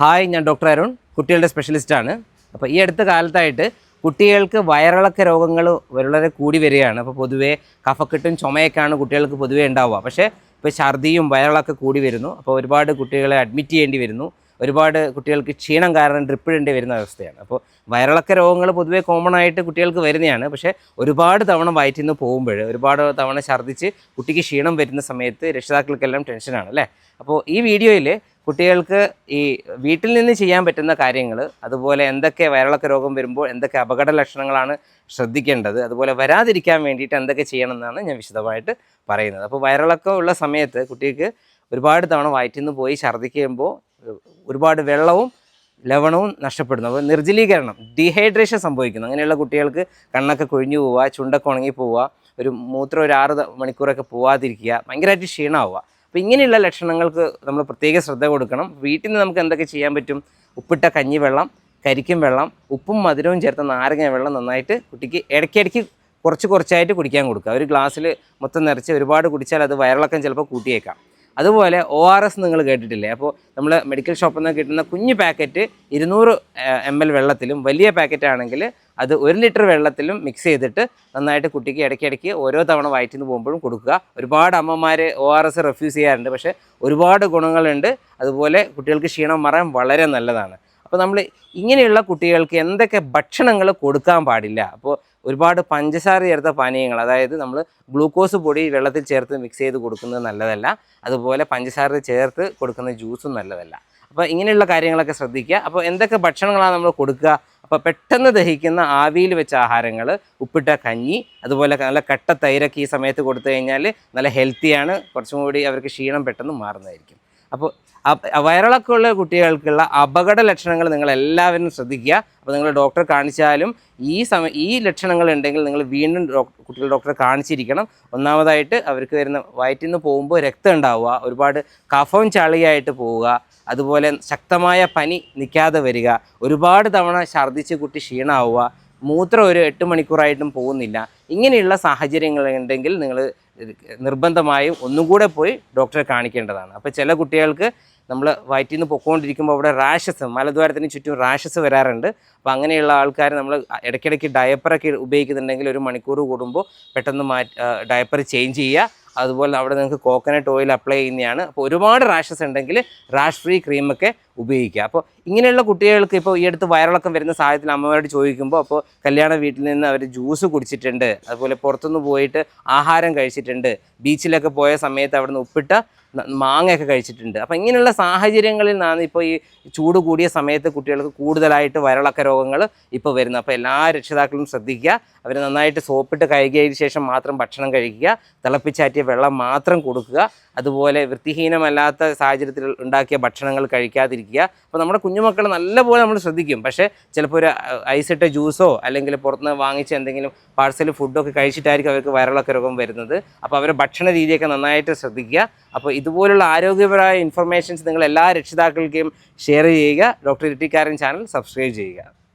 Hi ഞാൻ doctor Arun കുട്ടികളുടെ സ്പെഷ്യലിസ്റ്റാണ് അപ്പോൾ ഈ അടുത്ത കാലത്തായിട്ട് കുട്ടികൾക്ക് വയറിളക്ക രോഗങ്ങൾ വളരെ കൂടി വരികയാണ്. അപ്പോൾ പൊതുവേ കഫക്കെട്ടും ചുമയൊക്കെയാണ് കുട്ടികൾക്ക് പൊതുവേ ഉണ്ടാവുക. പക്ഷേ ഇപ്പോൾ ഛർദിയും വയറിളക്ക കൂടി വരുന്നു. അപ്പോൾ ഒരുപാട് കുട്ടികളെ അഡ്മിറ്റ് ചെയ്യേണ്ടി വരുന്നു. ഒരുപാട് കുട്ടികൾക്ക് ക്ഷീണം കാരണം ഡ്രിപ്പ് ഇടേണ്ടി വരുന്ന അവസ്ഥയാണ്. അപ്പോൾ വയറിളക്ക രോഗങ്ങൾ പൊതുവേ കോമൺ ആയിട്ട് കുട്ടികൾക്ക് വരുന്നതാണ്. പക്ഷേ ഒരുപാട് തവണ വയറ്റിൽ നിന്ന് പോകുമ്പോൾ ഒരുപാട് തവണ ഛർദ്ദിച്ച് കുട്ടിക്ക് ക്ഷീണം വരുന്ന സമയത്ത് രക്ഷിതാക്കൾക്കെല്ലാം ടെൻഷനാണ് അല്ലേ? അപ്പോൾ ഈ വീഡിയോയിൽ കുട്ടികൾക്ക് ഈ വീട്ടിൽ നിന്ന് ചെയ്യാൻ പറ്റുന്ന കാര്യങ്ങൾ അതുപോലെ എന്തൊക്കെ വയറിളക്ക രോഗം വരുമ്പോൾ എന്തൊക്കെ അപകട ലക്ഷണങ്ങളാണ് ശ്രദ്ധിക്കേണ്ടത് അതുപോലെ വരാതിരിക്കാൻ വേണ്ടിയിട്ട് എന്തൊക്കെ ചെയ്യണം എന്നാണ് ഞാൻ വിശദമായിട്ട് പറയുന്നത്. അപ്പോൾ വയറിളക്കം ഉള്ള സമയത്ത് കുട്ടിക്ക് ഒരുപാട് തവണ വയറ്റിൽ നിന്ന് പോയി ഛർദ്ദിക്കുമ്പോൾ ഒരുപാട് വെള്ളവും ലവണവും നഷ്ടപ്പെടുന്നു. അപ്പോൾ നിർജലീകരണം ഡീഹൈഡ്രേഷൻ സംഭവിക്കുന്നു. അങ്ങനെയുള്ള കുട്ടികൾക്ക് കണ്ണൊക്കെ കൊഴിഞ്ഞു പോവുക ചുണ്ടൊക്കെ ഉണങ്ങി പോവുക ഒരു മൂത്രം ഒരു ആറ് മണിക്കൂറൊക്കെ പോവാതിരിക്കുക ഭയങ്കരമായിട്ട് ക്ഷീണമാവുക. അപ്പോൾ ഇങ്ങനെയുള്ള ലക്ഷണങ്ങൾക്ക് നമ്മൾ പ്രത്യേക ശ്രദ്ധ കൊടുക്കണം. വീട്ടിൽ നിന്ന് നമുക്ക് എന്തൊക്കെ ചെയ്യാൻ പറ്റും? ഉപ്പിട്ട കഞ്ഞി വെള്ളം കരിക്കും വെള്ളം ഉപ്പും മധുരവും ചേർത്ത നാരങ്ങ വെള്ളം നന്നായിട്ട് കുട്ടിക്ക് ഇടയ്ക്കിടയ്ക്ക് കുറച്ച് കുറച്ചായിട്ട് കുടിക്കാൻ കൊടുക്കുക. ഒരു ഗ്ലാസ്സിൽ മൊത്തം നിറച്ച് ഒരുപാട് കുടിച്ചാൽ അത് വയറിളക്കം ചിലപ്പോൾ കൂട്ടിയേക്കാം. അതുപോലെ ഒ ആർ എസ് നിങ്ങൾ കേട്ടിട്ടില്ലേ? അപ്പോൾ നമ്മൾ മെഡിക്കൽ ഷോപ്പിൽ നിന്ന് കിട്ടുന്ന കുഞ്ഞു പാക്കറ്റ് ഇരുന്നൂറ് എം എൽ വെള്ളത്തിലും വലിയ പാക്കറ്റ് ആണെങ്കിൽ അത് ഒരു ലിറ്റർ വെള്ളത്തിലും മിക്സ് ചെയ്തിട്ട് നന്നായിട്ട് കുട്ടിക്ക് ഇടയ്ക്കിടയ്ക്ക് ഓരോ തവണ വയറ്റിൽ നിന്ന് പോകുമ്പോഴും കൊടുക്കുക. ഒരുപാട് അമ്മമാർ ഒ ആർ എസ് റെഫ്യൂസ് ചെയ്യാറുണ്ട്. പക്ഷേ ഒരുപാട് ഗുണങ്ങളുണ്ട്. അതുപോലെ കുട്ടികൾക്ക് ക്ഷീണം മാറാൻ വളരെ നല്ലതാണ്. അപ്പോൾ നമ്മൾ ഇങ്ങനെയുള്ള കുട്ടികൾക്ക് എന്തൊക്കെ ഭക്ഷണങ്ങൾ കൊടുക്കാൻ പാടില്ല? അപ്പോൾ ഒരുപാട് പഞ്ചസാര ചേർത്ത പാനീയങ്ങൾ അതായത് നമ്മൾ ഗ്ലൂക്കോസ് പൊടി വെള്ളത്തിൽ ചേർത്ത് മിക്സ് ചെയ്ത് കൊടുക്കുന്നത് നല്ലതല്ല. അതുപോലെ പഞ്ചസാര ചേർത്ത് കൊടുക്കുന്ന ജ്യൂസും നല്ലതല്ല. അപ്പോൾ ഇങ്ങനെയുള്ള കാര്യങ്ങളൊക്കെ ശ്രദ്ധിക്കുക. അപ്പോൾ എന്തൊക്കെ ഭക്ഷണങ്ങളാണ് നമ്മൾ കൊടുക്കുക? അപ്പോൾ പെട്ടെന്ന് ദഹിക്കുന്ന ആവിയിൽ വെച്ച ആഹാരങ്ങൾ ഉപ്പിട്ട കഞ്ഞി അതുപോലെ നല്ല കട്ട തൈരൊക്കെ ഈ സമയത്ത് കൊടുത്തു കഴിഞ്ഞാൽ നല്ല ഹെൽത്തിയാണ് കുറച്ചും കൂടി അവർക്ക് ക്ഷീണം പെട്ടെന്ന് മാറുന്നതായിരിക്കും. അപ്പോൾ വയറിളക്കം വയറിളക്കമുള്ള കുട്ടികൾക്കുള്ള അപകട ലക്ഷണങ്ങൾ നിങ്ങൾ എല്ലാവരും ശ്രദ്ധിക്കുക. അപ്പോൾ നിങ്ങൾ ഡോക്ടറെ കാണിച്ചാലും ഈ സമയം ഈ ലക്ഷണങ്ങൾ ഉണ്ടെങ്കിൽ നിങ്ങൾ വീണ്ടും കുട്ടികൾ ഡോക്ടറെ കാണിച്ചിരിക്കണം. ഒന്നാമതായിട്ട് അവർക്ക് വരുന്ന വയറ്റിൽ നിന്ന് പോകുമ്പോൾ രക്തം ഉണ്ടാവുക ഒരുപാട് കഫം ചളിയായിട്ട് പോവുക അതുപോലെ ശക്തമായ പനി നിൽക്കാതെ വരിക ഒരുപാട് തവണ ഛർദ്ദിച്ച് കുട്ടി ക്ഷീണമാവുക മൂത്രം ഒരു എട്ട് മണിക്കൂറായിട്ടും പോകുന്നില്ല ഇങ്ങനെയുള്ള സാഹചര്യങ്ങൾ ഉണ്ടെങ്കിൽ നിങ്ങൾ നിർബന്ധമായും ഒന്നും കൂടെ പോയി ഡോക്ടറെ കാണിക്കേണ്ടതാണ്. അപ്പോൾ ചില കുട്ടികൾക്ക് നമ്മൾ വയറ്റിൽ നിന്ന് പൊക്കോണ്ടിരിക്കുമ്പോൾ അവിടെ റാഷസ് മലദ്വാരത്തിന് ചുറ്റും റാഷസ് വരാറുണ്ട്. അപ്പോൾ അങ്ങനെയുള്ള ആൾക്കാർ നമ്മൾ ഇടയ്ക്കിടയ്ക്ക് ഡയപ്പറൊക്കെ ഉപയോഗിക്കുന്നുണ്ടെങ്കിൽ ഒരു മണിക്കൂർ കൂടുമ്പോൾ പെട്ടെന്ന് മാറ്റി ഡയപ്പർ ചേഞ്ച് ചെയ്യുക. അതുപോലെ അവിടെ നിങ്ങൾക്ക് കോക്കനട്ട് ഓയിൽ അപ്ലൈ ചെയ്യുന്നതാണ്. അപ്പോൾ ഒരുപാട് റാഷസ് ഉണ്ടെങ്കിൽ റാഷ് ഫ്രീ ക്രീമൊക്കെ ഉപയോഗിക്കുക. അപ്പോൾ ഇങ്ങനെയുള്ള കുട്ടികൾക്ക് ഇപ്പോൾ ഈ അടുത്ത് വയറിളക്കം വരുന്ന സാഹചര്യത്തിൽ അമ്മമാരോട് ചോദിക്കുമ്പോൾ അപ്പോൾ കല്യാണ വീട്ടിൽ നിന്ന് അവർ ജ്യൂസ് കുടിച്ചിട്ടുണ്ട് അതുപോലെ പുറത്തുനിന്ന് പോയിട്ട് ആഹാരം കഴിച്ചിട്ടുണ്ട് ബീച്ചിലൊക്കെ പോയ സമയത്ത് അവിടെ നിന്ന് ഉപ്പിട്ട മാങ്ങയൊക്കെ കഴിച്ചിട്ടുണ്ട്. അപ്പോൾ ഇങ്ങനെയുള്ള സാഹചര്യങ്ങളിൽ നിന്നാണ് ഇപ്പോൾ ഈ ചൂട് കൂടിയ സമയത്ത് കുട്ടികൾക്ക് കൂടുതലായിട്ട് വയറിളക്ക രോഗങ്ങൾ ഇപ്പോൾ വരുന്നത്. അപ്പോൾ എല്ലാ രക്ഷിതാക്കളും ശ്രദ്ധിക്കുക അവർ നന്നായിട്ട് സോപ്പിട്ട് കഴുകിയതിന് ശേഷം മാത്രം ഭക്ഷണം കഴിക്കുക തിളപ്പിച്ചാറ്റിയ വെള്ളം മാത്രം കൊടുക്കുക അതുപോലെ വൃത്തിഹീനമല്ലാത്ത സാഹചര്യത്തിൽ ഉണ്ടാക്കിയ ഭക്ഷണങ്ങൾ കഴിക്കാതിരിക്കുക അപ്പോൾ നമ്മുടെ കുഞ്ഞുമക്കൾ നല്ലപോലെ നമ്മൾ ശ്രദ്ധിക്കും. പക്ഷേ ചിലപ്പോൾ ഒരു ഐസിട്ട ജ്യൂസോ അല്ലെങ്കിൽ പുറത്തുനിന്ന് വാങ്ങിച്ച എന്തെങ്കിലും പാഴ്സൽ ഫുഡൊക്കെ കഴിച്ചിട്ടായിരിക്കും അവർക്ക് വയറിളക്ക രോഗം വരുന്നത്. അപ്പോൾ അവരുടെ ഭക്ഷണ രീതിയൊക്കെ നന്നായിട്ട് ശ്രദ്ധിക്കുക. അപ്പോൾ ഇതുപോലുള്ള ആരോഗ്യപരമായ ഇൻഫർമേഷൻസ് നിങ്ങൾ എല്ലാ രക്ഷിതാക്കൾക്കും ഷെയർ ചെയ്യുക. ഡോക്ടർ ഇട്ടിക്കാരൻ ചാനൽ സബ്സ്ക്രൈബ് ചെയ്യുക.